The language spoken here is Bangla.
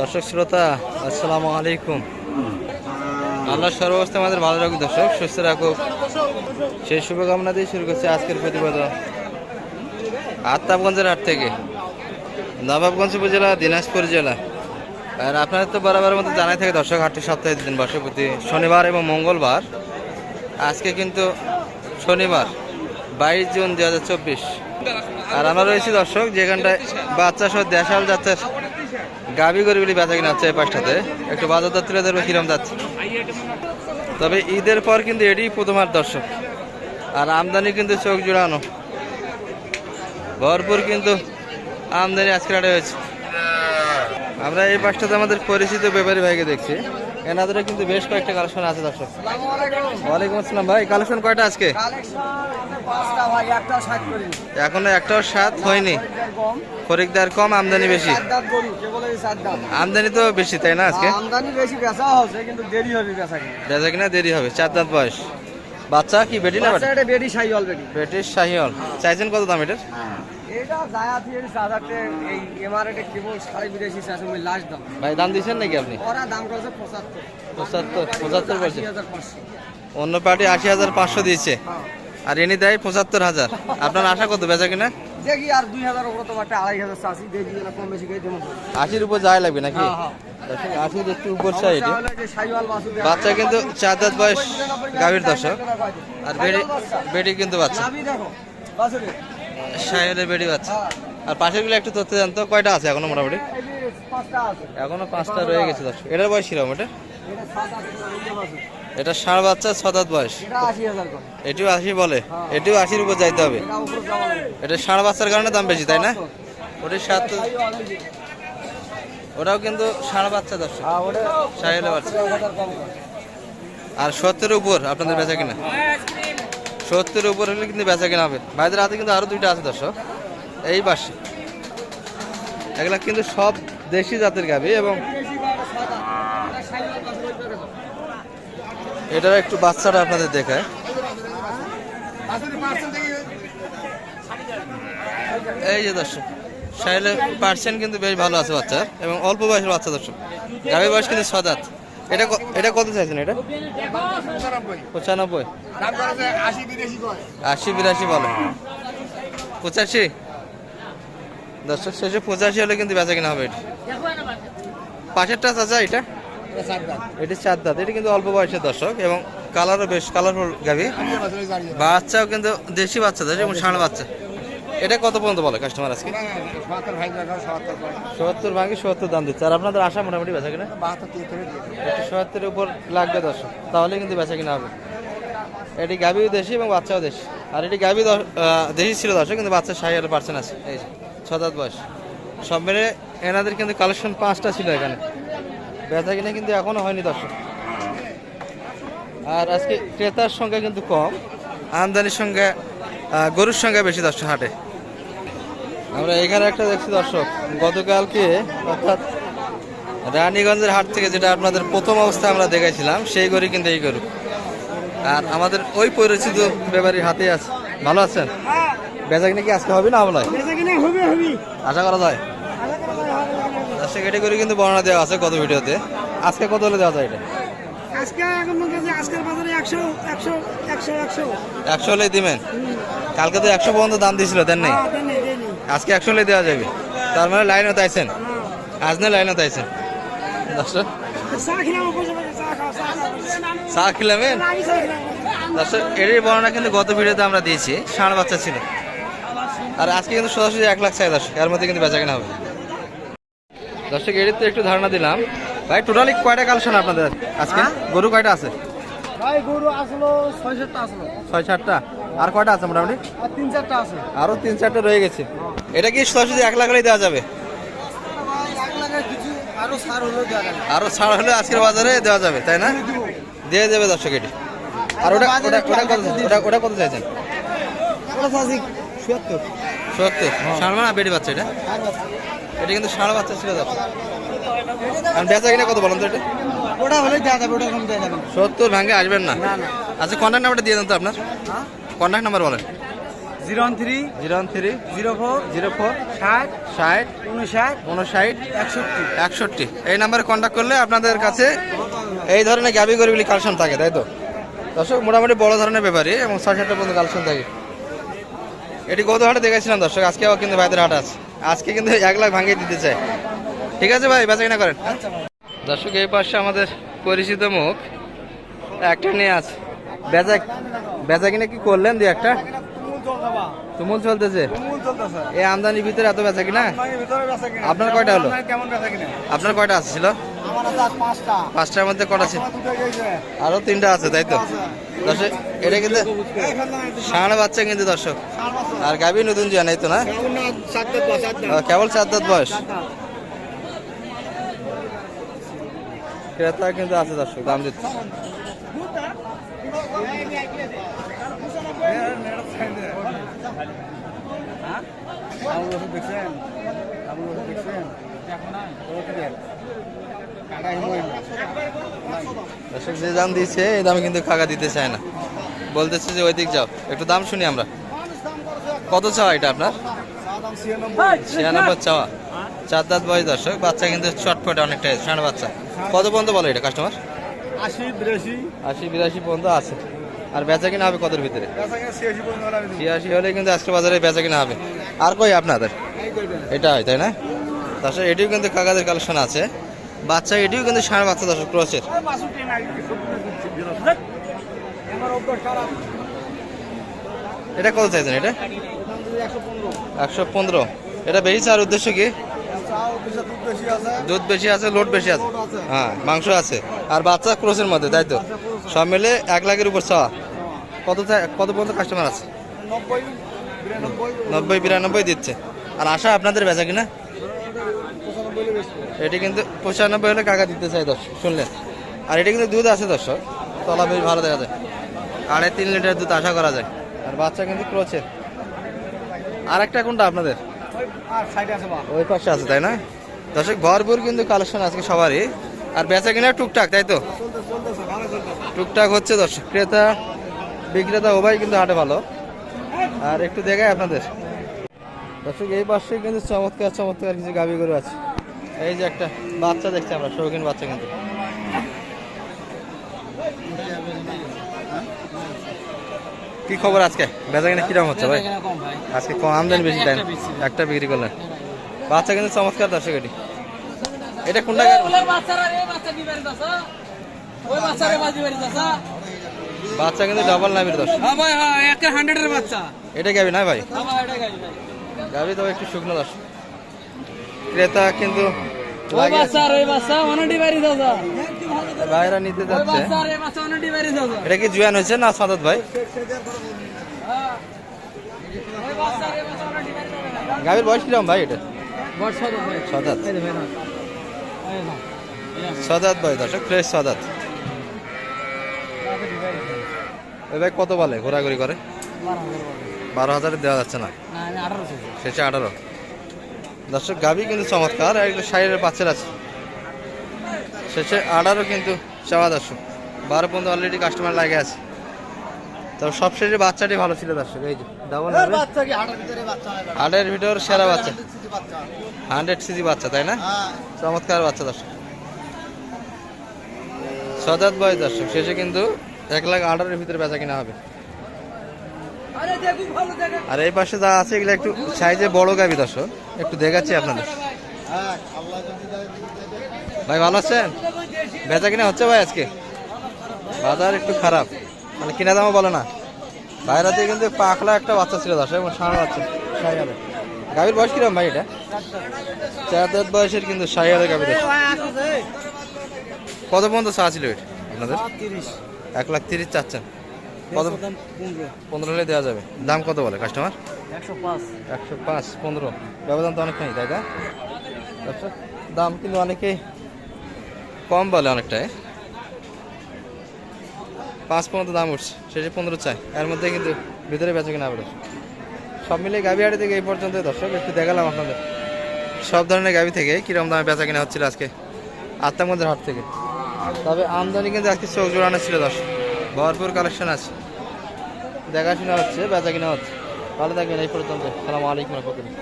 দর্শক শ্রোতা আসসালামু আলাইকুম। আল্লাহ সর্বাবস্থা আমাদের ভালো রাখুক দর্শক সুস্থ রাখুক সেই শুভকামনা দিয়ে শুরু করছে আজকের প্রতিবেদন। আত্মাবগঞ্জের হাট থেকে নবাবগঞ্জ উপজেলা দিনাজপুর জেলা। আর আপনারা তো বরাবরের মতো জানাই থাকে দর্শক হাটটি সপ্তাহে দিন বসে। প্রতি শনিবার এবং মঙ্গলবার। আজকে কিন্তু শনিবার বাইশ জুন দু হাজার চব্বিশ। আর আমরা রয়েছি দর্শক যেখানটায় বাচ্চা সহ দেশাল যাচ্ছে গাবি গরিবলি বেচা কিনা হচ্ছে পাঁচটাতে একটু বাজার দর তুলে ধরবে, কিরম যাচ্ছে। তবে ঈদের পর কিন্তু এটি প্রথমার দর্শক। আর আমদানি কিন্তু চোখ জোড়ানো। ভরপুর কিন্তু আমদানি আজকে হয়েছে। আমরা এই পাশটাতে আমাদের পরিচিত ব্যাপারী ভাইকে দেখছি। এনাদের কিন্তু বেশ কয়েকটা কালেকশন আছে দর্শক। ওয়ালাইকুম আসসালাম ভাই কালেকশন কয়টা আজকে? এখনও একটাও সাত হয়নি। খরিকদার কম আমদানি বেশি। আমদানি তো বেশি তাই না আজকে? আমদানি বেশি বেচা হচ্ছে কিন্তু দেরি হবে বেচা বেচা কিনা দেরি হবে চার দাঁত বয়স। বাচ্চা কি বেটি না বাচ্চা এটা বেডি সাই অলরেডি বেটির শাহিওল চাইছেন কত দাম এটার? এটা যায় সাদাতে এই এমআরএটে কেবল সাড়ে আছে আমি লাস্ট দাম ভাই দাম দিচ্ছেন নাকি আপনি? ওরা দাম করছে পঁচাত্তর। পঁচাত্তর পঁচাত্তর অন্য পার্টি আশি হাজার পাঁচশো দিয়েছে। আর এনে দেয় পঁচাত্তর হাজার। আপনার আশা কত বেচা কিনা? দেখি আর দুই হাজার ওপরে তোমার একটা আড়াই হাজার চাষি দেখি না কম বেশি দেবো। আশির উপর যাই লাগবে নাকি? হ্যাঁ, হ্যাঁ। আশির একটু উপর চাই বাচ্চা কিন্তু চার দাঁত বয়স গাভীর দর্শক। আর বেডি বেডি কিন্তু বাচ্চা। দেখো বাসুরে শাহিওলের বেডি বাচ্চা। আর পাশেরগুলো একটু তথ্য জানতো, কয়টা আছে এখনও মোটামুটি? এখনও পাঁচটা রয়ে গেছে দর্শক। এটার বয়স কীরকম এটা? এটা ষাঁড় বাচ্চা ছ দাঁত বয়স। এটিও আশি বলে। এটিও আশির উপর যাইতে হবে। এটা ষাঁড় বাচ্চার কারণে দাম বেশি, তাই না? ওটি সাত ওটাও কিন্তু ষাঁড় বাচ্চা দর্শক। হ্যাঁ বাচ্চা। আর সত্তরের উপর আপনাদের বেচা কিনা? সত্তরের উপর হলে কিন্তু বেচা কিনা হবে। ভাইদের হাতে কিন্তু আরও দুইটা আছে, দর্শক। এই পাশে। এগুলা কিন্তু সব দেশি জাতের গাভি এবং এটার একটু বাচ্চাটা আপনাদের দেখায়। এই যে দর্শক সাহেলের পার্সেন্ট কিন্তু বেশ ভালো আছে বাচ্চার এবং অল্প বয়সের বাচ্চা দর্শক। গাভীর বয়স কিন্তু সদাত এটা এটা কত চাইছেন এটা? পঁচানব্বই। আশি বিরাশি বলে। পঁচাশি? দর্শক শেষে পঁচাশি হলে কিন্তু বেচা কিনা হবে এটা। পাশেরটা চাচা এটা? এটি চার দাঁত। এটা কিন্তু অল্প বয়সের দর্শক এবং কালারও বেশ কালারফুল গাভি। বাচ্চাও কিন্তু দেশি বাচ্চা দেশি এবং ষাঁড় বাচ্চা। এটা কত পর্যন্ত বলে কাস্টমার আজকে? সত্তর ভাগে সত্তর দাম দিচ্ছে। আর আপনাদের আশা মোটামুটি বেচা কিনা? সত্তরের উপর লাগবে দর্শক। তাহলে কিন্তু বেচা কিনা হবে। এটি গাভিও দেশি এবং বাচ্চাও দেশি। আর এটি গাভি দেশি ছিল দর্শক কিন্তু বাচ্চা ষাট হাজার পার্সেন্ট আছে। এই যে, ছ দাঁত বয়স। সব মেরে এনাদের কিন্তু কালেকশন পাঁচটা ছিল এখানে। বেচা কিনা কিন্তু এখনও হয়নি দর্শক। আর আজকে ক্রেতার সংখ্যা কিন্তু কম। আমদানির সংখ্যা গরুর সংখ্যা বেশি দর্শক হাটে। আমরা এখানে একটা দেখছি দর্শক গতকালকে অর্থাৎ রানীগঞ্জের হাট থেকে যেটা আপনাদের প্রথম অবস্থায় আমরা দেখাইছিলাম সেই গরু কিন্তু এই গরু। আর আমাদের ওই পরিচিত ব্যাপারীর হাতে আছে। ভালো আছেন? বেচা কিনা কি আজকে হবে না হবে আশা করা যায়? দর্শক এটা করে কিন্তু বর্ণনা দেওয়া আছে কত ভিডিওতে। আজকে কত হলে দেওয়া যায় এটা? আজকে এখন আজকের বাজারে একশো হলে দিবেন? কালকে তো একশো পর্যন্ত দাম দিয়েছিল দেন নেই। আজকে একশো হলে দেওয়া যাবে। তার মানে লাইনও তাইছেন। আজ না লাইনও তাইছেন। দর্শক। চা খেলামেন দর্শক এরই বর্ণনা কিন্তু গত ভিডিওতে আমরা দিয়েছি। ষাঁড় বাচ্চা ছিল। আর আজকে কিন্তু সরাসরি এক লাখ চাই দর্শক। এর মধ্যে কিন্তু বেচা কেনা হবে। দর্শক এর তো একটু ধারণা দিলাম। ভাই টোটালি কয়টা কালেকশন আপনাদের আজকে? গরু কয়টা আছে? ভাই গরু আসলো ছয় সাতটা আসলো। ছয় সাতটা? আর কয়টা আছে মোটামুটি? তিন চারটা আছে। আরও তিন চারটা রয়ে গেছে। এটা কি সরাসরি এক লাখ দেওয়া যাবে? আরও ছাড় হলে আজকের বাজারে দেওয়া যাবে তাই না? দিয়ে দেবে। দর্শক এটি। আর ওটা ওটা ওটা কত ওটা ওটা কত চাইছেন? সত্তর। সত্তর। ষাঁড় না বেড়ে বাচ্চা এটা? এটা কিন্তু ষাঁড় বাচ্চা ছিল দর্শক আর বেচা কিনা কত বলেন তো এটা? ওটা হলেই দেওয়া যাবে ওটা কম দেওয়া যাবে সত্তর ভাঙে আসবেন না। আচ্ছা কন্ট্যাক্ট নাম্বারটা দিয়ে দেন তো আপনার। হ্যাঁ? কন্ট্যাক্ট নাম্বার বলেন। Zero one three zero one three zero four zero four ষাট ষাট উনষাট উনষাট একষট্টি একষট্টি। এই নাম্বারে কন্ট্যাক্ট করলে আপনাদের কাছে এই ধরনের গাবি গরিবলি কালেকশন থাকে তাই তো? দর্শক মোটামুটি বড় ধরনের ব্যাপারই এবং ছয় সাতটা পর্যন্ত কালেকশন থাকে। এটি গত হাটে দেখেছিলাম দর্শক আজকেও কিন্তু ভাইদের হাট আছে। আজকে কিন্তু এক লাখ ভাঙিয়ে দিতে চাই ঠিক আছে ভাই বেচা কিনা করেন। দর্শক এই পাশে আমাদের পরিচিত মুখ একটা নিয়ে আছে। বেচা বেচা কিনা কি করলেন দিয়ে একটা? তুমুল চলতেছে। এই আমদানির ভিতরে এত বেচা কিনা? আপনার কয়টা হলো? আপনার কয়টা আছে ছিল? পাঁচটার মধ্যে কটা ছিল? আরও তিনটা আছে, তাই তো? দর্শক, এটা কিন্তু ষাঁড় বাচ্চা কিন্তু দর্শক। আর গাভী নতুন জানাই তো, না? কেবল চার দাঁত বয়স। ক্রেতা কিন্তু আছে দর্শক, দাম দিচ্ছে। দেখছেন দর্শক যে দাম দিচ্ছে এই দামে কিন্তু খাগা দিতে চায় না। বলতেছে যে ওই দিক যাও। একটু দাম শুনি আমরা। কত চাওয়া এটা আপনার? ছিয়ানব্বই চাওয়া। চার দাঁত বয়স দর্শক। বাচ্চা কিন্তু চটপট অনেকটা ষাঁড় বাচ্চা। কত পর্যন্ত বলো এটা কাস্টমার আশি বিরাশি। পর্যন্ত আছে। আর বেচা কিনা হবে কতর ভিতরে? ছিয়াশি হলে কিন্তু আজকে বাজারে বেচা কিনা হবে। আর কই আপনাদের? এটা হয় তাই না? তাছাড়া এটিও কিন্তু কাকাদের কালেকশন আছে। বাচ্চা এটিও কিন্তু ষাঁড় বাচ্চা ক্রসের। এটা কত চাইছেন এটা? একশো পনেরো। এটা বেশি চার উদ্দেশ্য কি? দুধ বেশি আছে। লোড বেশি আছে। হ্যাঁ মাংস আছে। আর বাচ্চা ক্রসের মধ্যে তাই তো? সব মিলে এক লাখের উপর চাওয়া। কত কত পর্যন্ত কাস্টমার আছে? নব্বই, বিরানব্বই, দিচ্ছে। আর আশা আপনাদের বেচা কিনা? এটি কিন্তু পঁচানব্বই হলে কাকা দিতে চাই দর্শক শুনলেন? আর এটি কিন্তু দুধ আছে দর্শক তলা বেশ ভালো দেখা যায়। আড়াই তিন লিটার দুধ আশা করা যায়। আর বাচ্চা কিন্তু ক্রোচের আর একটা কোনটা আপনাদের? ওই পাশে আছে, তাই না? দর্শক, ভরপুর কিন্তু কালেকশন আজকে সবারই। আর বেচা কিনা টুকটাক, তাই তো। টুকটাক হচ্ছে দর্শক, ক্রেতা, বিক্রেতা উভয় কিন্তু হাটে ভালো। আর একটু দেখায় আপনাদের। দর্শক, এই পাশে কিন্তু চমৎকার চমৎকার কিছু গাবি গরু আছে। এই যে একটা বাচ্চা দেখছি আমরা, শৌখিন বাচ্চা কিন্তু। কি খবর আজকে? বেচা কিনা কীরকম হচ্ছে ভাই? আজকে কম আমদানি বেশি তাই একটা বিক্রি করলেন। বাচ্চা কিন্তু চমৎকার দর্শক এটি। এটা কোনটা? বাচ্চা কিন্তু ডাবল নামের দর্শক। এটা গাবি না ভাই? গাবি তো একটু শুকনো দশ ক্রেতা কিন্তু ভাইরা নিতে যাচ্ছে। এটা কি জুয়ান হয়েছে না সাদত ভাই? গাবির বয়স কীরকম ভাই এটা? সাদাত সাদাত। ভাই দর্শক ফ্রেশ সাদাত। ওই ভাই কত বলে ঘোরাঘুরি করে? বারো হাজারে দেওয়া যাচ্ছে না। শেষে আঠারো। দর্শক গাবি কিন্তু চমৎকার এগুলো সাইডের বাচ্চার আছে। শেষে আঠারো কিন্তু চাওয়া দর্শক। বারো পর্যন্ত অলরেডি কাস্টমার লাগে আছে। তবে সবশেষে বাচ্চাটি ভালো ছিল দর্শক এই যে ডাবল হাটের ভিতরে হয় সেরা বাচ্চা। হান্ড্রেড সিজি বাচ্চা তাই না? হ্যাঁ। চমৎকার বাচ্চা দর্শক। সদাত বয় দর্শক শেষে কিন্তু এক লাখ আঠারোর ভিতরে বেচা কিনা হবে। আর এই পাশে যা আছে এগুলো একটু সাইজে বড় গাবি দর্শক। একটু দেখাচ্ছি আপনাদের হ্যাঁ, আল্লাহ যদি দেয়, ভাই ভালো আছেন? বেচা কিনা হচ্ছে ভাই আজকে? বাজার একটু খারাপ। মানে কিনা দামও বলে না। বাইরাতে কিন্তু পাখলা একটা বাচ্চা ছিল দশ এবং সাড়ে বাচ্চা গাভীর বয়স কীরকম ভাই এটা? চার দাঁত বয়সের কিন্তু সাড়ে হাজার গাভী কত পর্যন্ত চা ছিল এটা আপনাদের। এক লাখ তিরিশ চাচ্ছেন। কত পনেরো। হলে দেওয়া যাবে। দাম কত বলে কাস্টমার একশো পাঁচ। একশো পাঁচ পনেরো। ব্যবধান তো অনেক নেই তাই না? আচ্ছা দাম কিন্তু অনেকেই কম বলে অনেকটাই। পাঁচ পর্যন্ত দাম উঠছে, শেষে পনেরো চাই। এর মধ্যে কিন্তু ভিতরে বেচা কিনা হবে সব মিলিয়ে হাটে থেকে এই পর্যন্ত দর্শক, একটু দেখালাম আপনাদের। সব ধরনের গাভি থেকে কীরকম দামে বেচা কিনা হচ্ছিল আজকে আত্মাগঞ্জের হাট থেকে। তবে আমদানি কিন্তু আজকে চোখ জোড়ানো ছিল দর্শক, ভরপুর কালেকশন আছে। দেখাশোনা হচ্ছে, বেচা কিনা হচ্ছে। ভালো থাকবেন এই পর্যন্ত। সালাম আলাইকুম রহমতুল্লাহ।